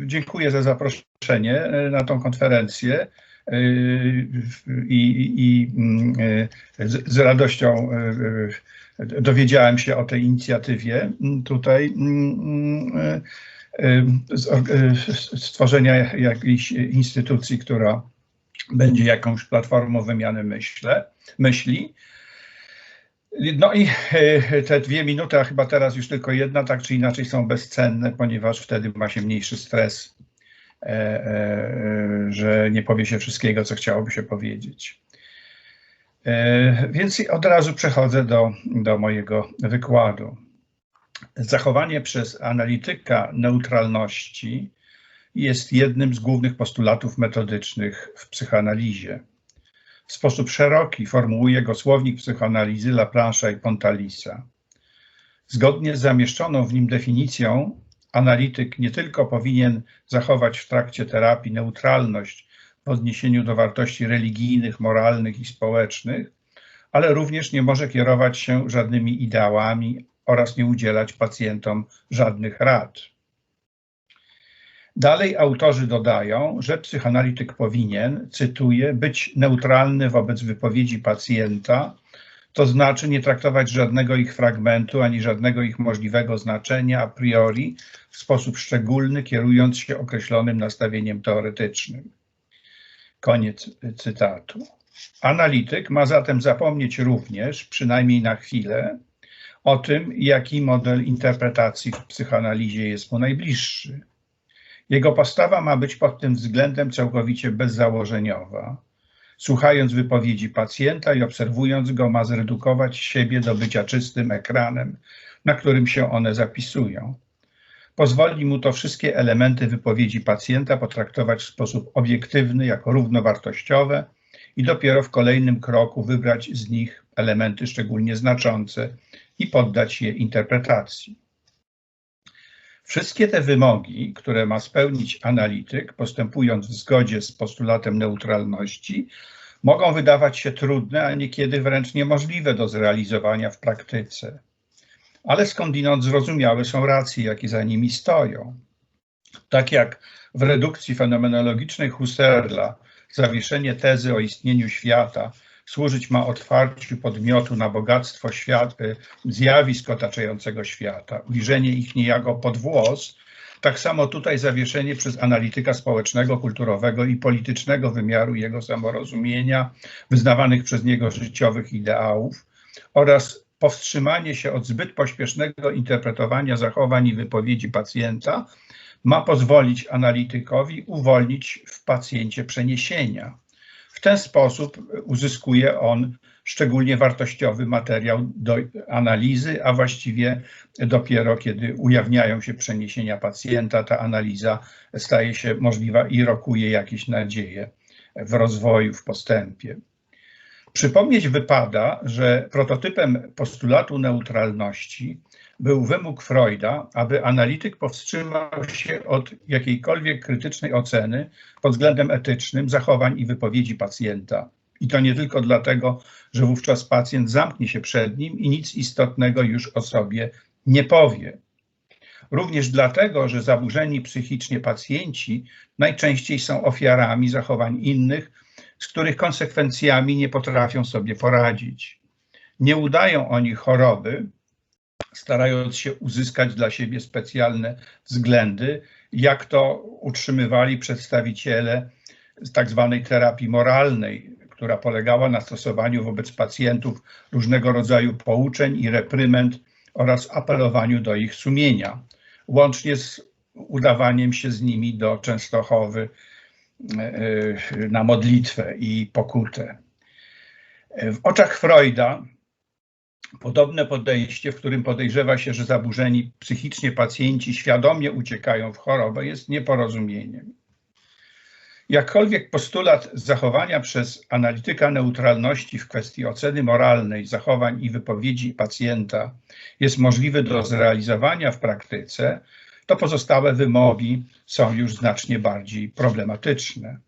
dziękuję za zaproszenie e, na tą konferencję e, i, i mm, e, z, z radością dowiedziałem się o tej inicjatywie tutaj stworzenia jakiejś instytucji, która będzie jakąś platformą wymiany myśli. No i e, te dwie minuty, a chyba teraz już tylko jedna, tak czy inaczej są bezcenne, ponieważ wtedy ma się mniejszy stres, e, e, że nie powie się wszystkiego, co chciałoby się powiedzieć. Więc od razu przechodzę do, do mojego wykładu. Zachowanie przez analityka neutralności jest jednym z głównych postulatów metodycznych w psychoanalizie. W sposób szeroki formułuje go słownik psychoanalizy Laplanche'a i Pontalisa. Zgodnie z zamieszczoną w nim definicją, analityk nie tylko powinien zachować w trakcie terapii neutralność w odniesieniu do wartości religijnych, moralnych i społecznych, ale również nie może kierować się żadnymi ideałami oraz nie udzielać pacjentom żadnych rad. Dalej autorzy dodają, że psychoanalityk powinien, cytuję, być neutralny wobec wypowiedzi pacjenta, to znaczy nie traktować żadnego ich fragmentu ani żadnego ich możliwego znaczenia a priori w sposób szczególny, kierując się określonym nastawieniem teoretycznym. Koniec cytatu. Analityk ma zatem zapomnieć również, przynajmniej na chwilę, o tym, jaki model interpretacji w psychoanalizie jest mu najbliższy jego postawa ma być pod tym względem całkowicie bezzałożeniowa. Słuchając wypowiedzi pacjenta i obserwując go, ma zredukować siebie do bycia czystym ekranem, na którym się one zapisują. Pozwoli mu to wszystkie elementy wypowiedzi pacjenta potraktować w sposób obiektywny, jako równowartościowe i dopiero w kolejnym kroku wybrać z nich elementy szczególnie znaczące i poddać je interpretacji. Wszystkie te wymogi, które ma spełnić analityk, postępując w zgodzie z postulatem neutralności, mogą wydawać się trudne, a niekiedy wręcz niemożliwe do zrealizowania w praktyce. Ale skądinąd zrozumiałe są racje, jakie za nimi stoją. Tak jak w redukcji fenomenologicznej Husserla zawieszenie tezy o istnieniu świata służyć ma otwarciu podmiotu na bogactwo świat, y, zjawisk otaczającego świata, ujrzenie ich niejako pod włos, tak samo tutaj zawieszenie przez analityka społecznego, kulturowego i politycznego wymiaru jego samorozumienia, wyznawanych przez niego życiowych ideałów oraz powstrzymanie się od zbyt pośpiesznego interpretowania zachowań i wypowiedzi pacjenta ma pozwolić analitykowi uwolnić w pacjencie przeniesienia. W ten sposób uzyskuje on szczególnie wartościowy materiał do analizy, a właściwie dopiero kiedy ujawniają się przeniesienia pacjenta, ta analiza staje się możliwa i rokuje jakieś nadzieje w rozwoju, w postępie. Przypomnieć wypada, że prototypem postulatu neutralności był wymóg Freuda, aby analityk powstrzymał się od jakiejkolwiek krytycznej oceny pod względem etycznym zachowań i wypowiedzi pacjenta. I to nie tylko dlatego, że wówczas pacjent zamknie się przed nim i nic istotnego już o sobie nie powie. Również dlatego, że zaburzeni psychicznie pacjenci najczęściej są ofiarami zachowań innych, z których konsekwencjami nie potrafią sobie poradzić. Nie udają oni choroby, starając się uzyskać dla siebie specjalne względy, jak to utrzymywali przedstawiciele tak zwanej terapii moralnej, która polegała na stosowaniu wobec pacjentów różnego rodzaju pouczeń i repryment oraz apelowaniu do ich sumienia, łącznie z udawaniem się z nimi do Częstochowy e, e, na modlitwę i pokutę. W oczach Freuda Podobne podejście, w którym podejrzewa się, że zaburzeni psychicznie pacjenci świadomie uciekają w chorobę, jest nieporozumieniem. Jakkolwiek postulat zachowania przez analityka neutralności w kwestii oceny moralnej zachowań i wypowiedzi pacjenta jest możliwy do zrealizowania w praktyce, to pozostałe wymogi są już znacznie bardziej problematyczne.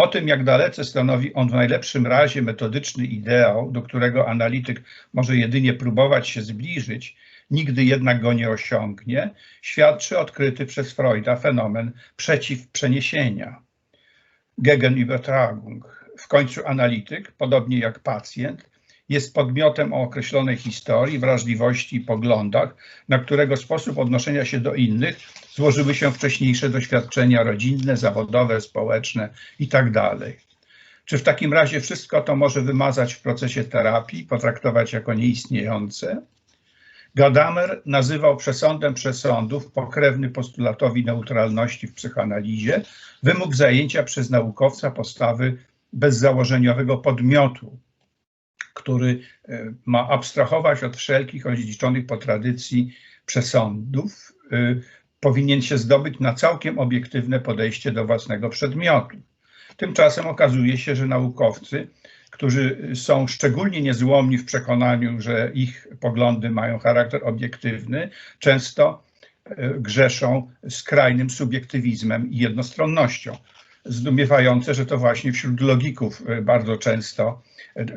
O tym, jak dalece stanowi on w najlepszym razie metodyczny ideał, do którego analityk może jedynie próbować się zbliżyć, nigdy jednak go nie osiągnie, świadczy odkryty przez Freuda fenomen przeciwprzeniesienia. Gegenübertragung. W końcu analityk, podobnie jak pacjent, jest podmiotem o określonej historii, wrażliwości i poglądach, na którego sposób odnoszenia się do innych złożyły się wcześniejsze doświadczenia rodzinne, zawodowe, społeczne itd. Czy w takim razie wszystko to może wymazać w procesie terapii, potraktować jako nieistniejące? Gadamer nazywał przesądem przesądów pokrewny postulatowi neutralności w psychoanalizie wymóg zajęcia przez naukowca postawy bezzałożeniowego podmiotu, który e, ma abstrahować od wszelkich odziedziczonych po tradycji przesądów, e, powinien się zdobyć na całkiem obiektywne podejście do własnego przedmiotu. Tymczasem okazuje się, że naukowcy, którzy są szczególnie niezłomni w przekonaniu, że ich poglądy mają charakter obiektywny, często e, grzeszą skrajnym subiektywizmem i jednostronnością. Zdumiewające, że to właśnie wśród logików bardzo często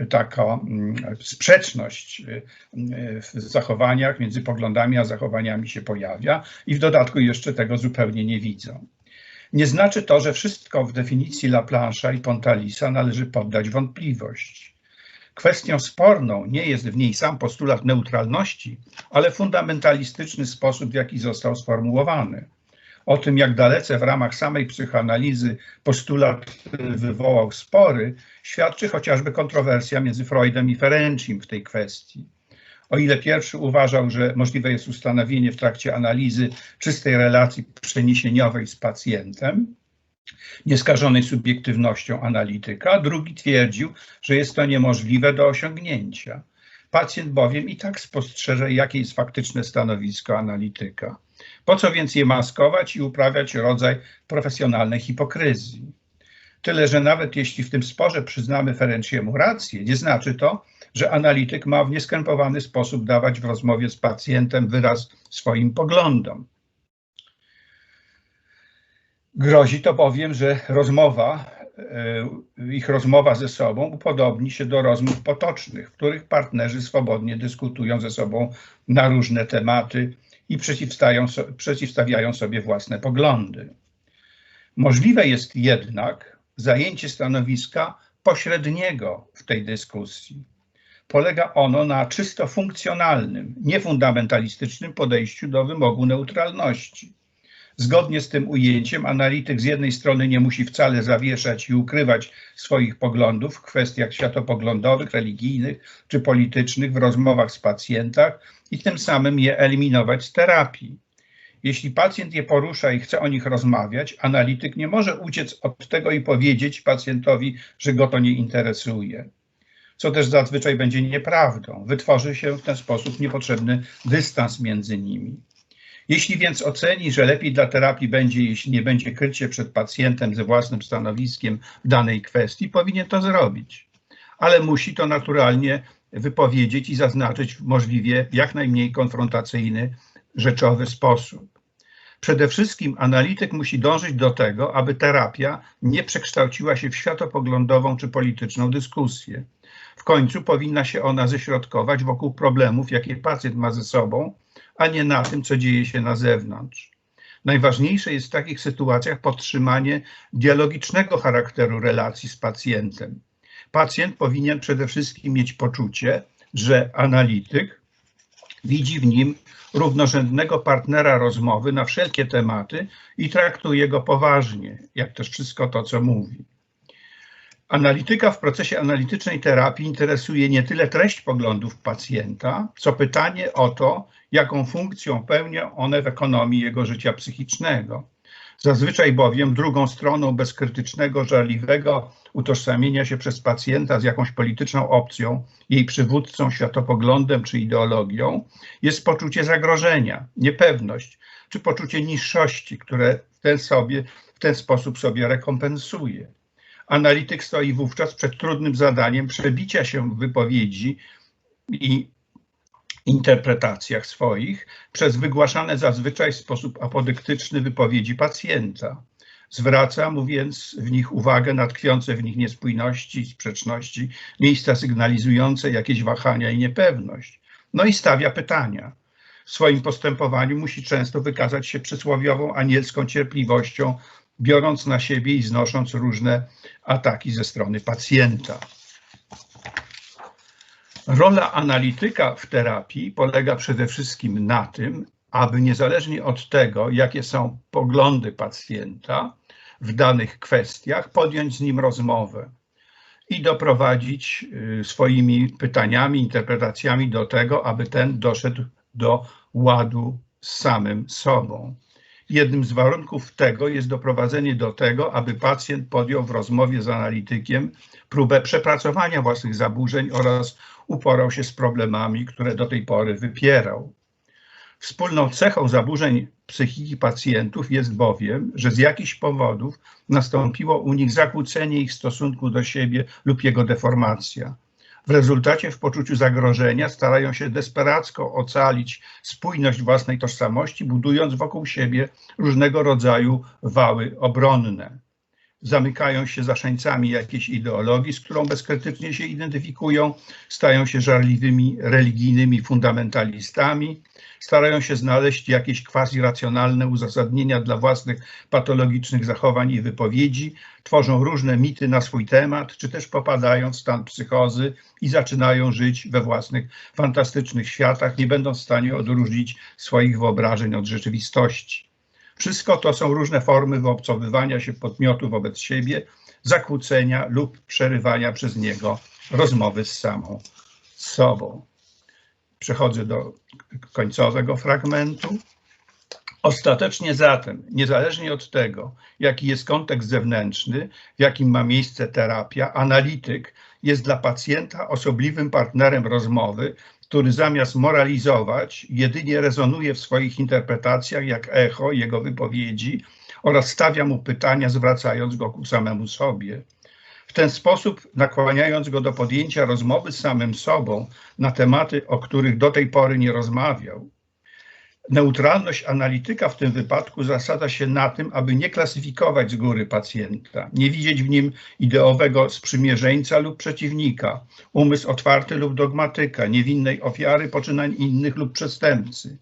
taka mm, sprzeczność y, y, w zachowaniach, między poglądami a zachowaniami się pojawia i w dodatku jeszcze tego zupełnie nie widzą. Nie znaczy to, że wszystko w definicji Laplanche'a i Pontalisa należy poddać wątpliwość. Kwestią sporną nie jest w niej sam postulat neutralności, ale fundamentalistyczny sposób, w jaki został sformułowany. O tym, jak dalece w ramach samej psychoanalizy postulat wywołał spory, świadczy chociażby kontrowersja między Freudem i Ferencim w tej kwestii. O ile pierwszy uważał, że możliwe jest ustanowienie w trakcie analizy czystej relacji przeniesieniowej z pacjentem, nieskażonej subiektywnością analityka, drugi twierdził, że jest to niemożliwe do osiągnięcia. Pacjent bowiem i tak spostrzeże, jakie jest faktyczne stanowisko analityka. Po co więc je maskować i uprawiać rodzaj profesjonalnej hipokryzji? Tyle, że nawet jeśli w tym sporze przyznamy Ferenciemu rację, nie znaczy to, że analityk ma w nieskrępowany sposób dawać w rozmowie z pacjentem wyraz swoim poglądom. Grozi to bowiem, że rozmowa, e, ich rozmowa ze sobą upodobni się do rozmów potocznych, w których partnerzy swobodnie dyskutują ze sobą na różne tematy i przeciwstawiają sobie własne poglądy. Możliwe jest jednak zajęcie stanowiska pośredniego w tej dyskusji. Polega ono na czysto funkcjonalnym, niefundamentalistycznym podejściu do wymogu neutralności. Zgodnie z tym ujęciem, analityk z jednej strony nie musi wcale zawieszać i ukrywać swoich poglądów w kwestiach światopoglądowych, religijnych czy politycznych w rozmowach z pacjentach i tym samym je eliminować z terapii. Jeśli pacjent je porusza i chce o nich rozmawiać, analityk nie może uciec od tego i powiedzieć pacjentowi, że go to nie interesuje. Co też zazwyczaj będzie nieprawdą. Wytworzy się w ten sposób niepotrzebny dystans między nimi. Jeśli więc oceni, że lepiej dla terapii będzie, jeśli nie będzie krycie przed pacjentem ze własnym stanowiskiem w danej kwestii, powinien to zrobić. Ale musi to naturalnie wypowiedzieć i zaznaczyć w możliwie jak najmniej konfrontacyjny, rzeczowy sposób. Przede wszystkim analityk musi dążyć do tego, aby terapia nie przekształciła się w światopoglądową czy polityczną dyskusję. W końcu powinna się ona ześrodkować wokół problemów, jakie pacjent ma ze sobą, a nie na tym, co dzieje się na zewnątrz. Najważniejsze jest w takich sytuacjach podtrzymanie dialogicznego charakteru relacji z pacjentem. Pacjent powinien przede wszystkim mieć poczucie, że analityk widzi w nim równorzędnego partnera rozmowy na wszelkie tematy i traktuje go poważnie, jak też wszystko to, co mówi. Analityka w procesie analitycznej terapii interesuje nie tyle treść poglądów pacjenta, co pytanie o to, jaką funkcję pełnią one w ekonomii jego życia psychicznego. Zazwyczaj bowiem drugą stroną bezkrytycznego, żarliwego utożsamienia się przez pacjenta z jakąś polityczną opcją, jej przywódcą, światopoglądem czy ideologią, jest poczucie zagrożenia, niepewność czy poczucie niższości, które w ten, sobie, w ten sposób sobie rekompensuje. Analityk stoi wówczas przed trudnym zadaniem przebicia się w wypowiedzi i interpretacjach swoich przez wygłaszane zazwyczaj w sposób apodyktyczny wypowiedzi pacjenta. Zwraca mu więc w nich uwagę na tkwiące w nich niespójności, sprzeczności, miejsca sygnalizujące jakieś wahania i niepewność. No i stawia pytania. w swoim postępowaniu musi często wykazać się przysłowiową anielską cierpliwością, biorąc na siebie i znosząc różne ataki ze strony pacjenta. Rola analityka w terapii polega przede wszystkim na tym, aby niezależnie od tego, jakie są poglądy pacjenta w danych kwestiach, podjąć z nim rozmowę i doprowadzić y, swoimi pytaniami, interpretacjami do tego, aby ten doszedł do ładu z samym sobą. Jednym z warunków tego jest doprowadzenie do tego, aby pacjent podjął w rozmowie z analitykiem próbę przepracowania własnych zaburzeń oraz uporał się z problemami, które do tej pory wypierał. Wspólną cechą zaburzeń psychiki pacjentów jest bowiem, że z jakichś powodów nastąpiło u nich zakłócenie ich stosunku do siebie lub jego deformacja. W rezultacie w poczuciu zagrożenia starają się desperacko ocalić spójność własnej tożsamości, budując wokół siebie różnego rodzaju wały obronne. Zamykają się za szańcami jakiejś ideologii, z którą bezkrytycznie się identyfikują, stają się żarliwymi religijnymi fundamentalistami, starają się znaleźć jakieś quasi-racjonalne uzasadnienia dla własnych patologicznych zachowań i wypowiedzi, tworzą różne mity na swój temat, czy też popadają w stan psychozy i zaczynają żyć we własnych fantastycznych światach, nie będąc w stanie odróżnić swoich wyobrażeń od rzeczywistości. Wszystko to są różne formy wyobcowywania się podmiotu wobec siebie, zakłócenia lub przerywania przez niego rozmowy z samą sobą. Przechodzę do końcowego fragmentu. Ostatecznie zatem, niezależnie od tego, jaki jest kontekst zewnętrzny, w jakim ma miejsce terapia, analityk jest dla pacjenta osobliwym partnerem rozmowy, który zamiast moralizować, jedynie rezonuje w swoich interpretacjach jak echo jego wypowiedzi oraz stawia mu pytania, zwracając go ku samemu sobie. W ten sposób nakłaniając go do podjęcia rozmowy z samym sobą na tematy, o których do tej pory nie rozmawiał. Neutralność analityka w tym wypadku zasada się na tym, aby nie klasyfikować z góry pacjenta, nie widzieć w nim ideowego sprzymierzeńca lub przeciwnika, umysł otwarty lub dogmatyka, niewinnej ofiary poczynań innych lub przestępcy.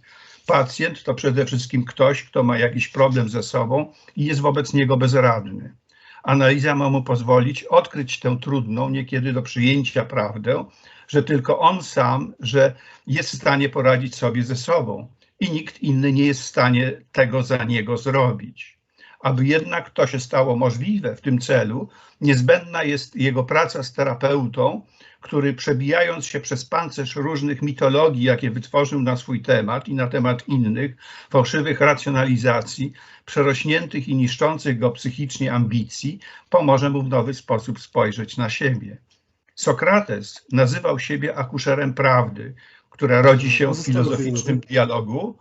Pacjent to przede wszystkim ktoś, kto ma jakiś problem ze sobą i jest wobec niego bezradny. Analiza ma mu pozwolić odkryć tę trudną, niekiedy do przyjęcia prawdę, że tylko on sam, że jest w stanie poradzić sobie ze sobą i nikt inny nie jest w stanie tego za niego zrobić. Aby jednak to się stało możliwe w tym celu, niezbędna jest jego praca z terapeutą, który przebijając się przez pancerz różnych mitologii, jakie wytworzył na swój temat i na temat innych, fałszywych racjonalizacji, przerośniętych i niszczących go psychicznie ambicji, pomoże mu w nowy sposób spojrzeć na siebie. Sokrates nazywał siebie akuszerem prawdy, która rodzi się w filozoficznym dialogu,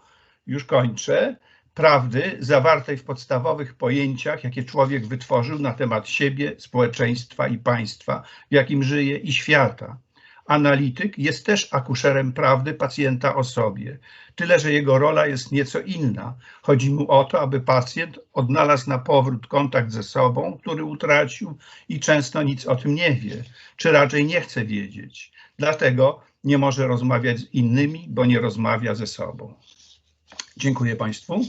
już kończę, prawdy zawartej w podstawowych pojęciach, jakie człowiek wytworzył na temat siebie, społeczeństwa i państwa, w jakim żyje i świata. Analityk jest też akuszerem prawdy pacjenta o sobie, tyle że jego rola jest nieco inna. Chodzi mu o to, aby pacjent odnalazł na powrót kontakt ze sobą, który utracił i często nic o tym nie wie, czy raczej nie chce wiedzieć. Dlatego nie może rozmawiać z innymi, bo nie rozmawia ze sobą. Dziękuję Państwu.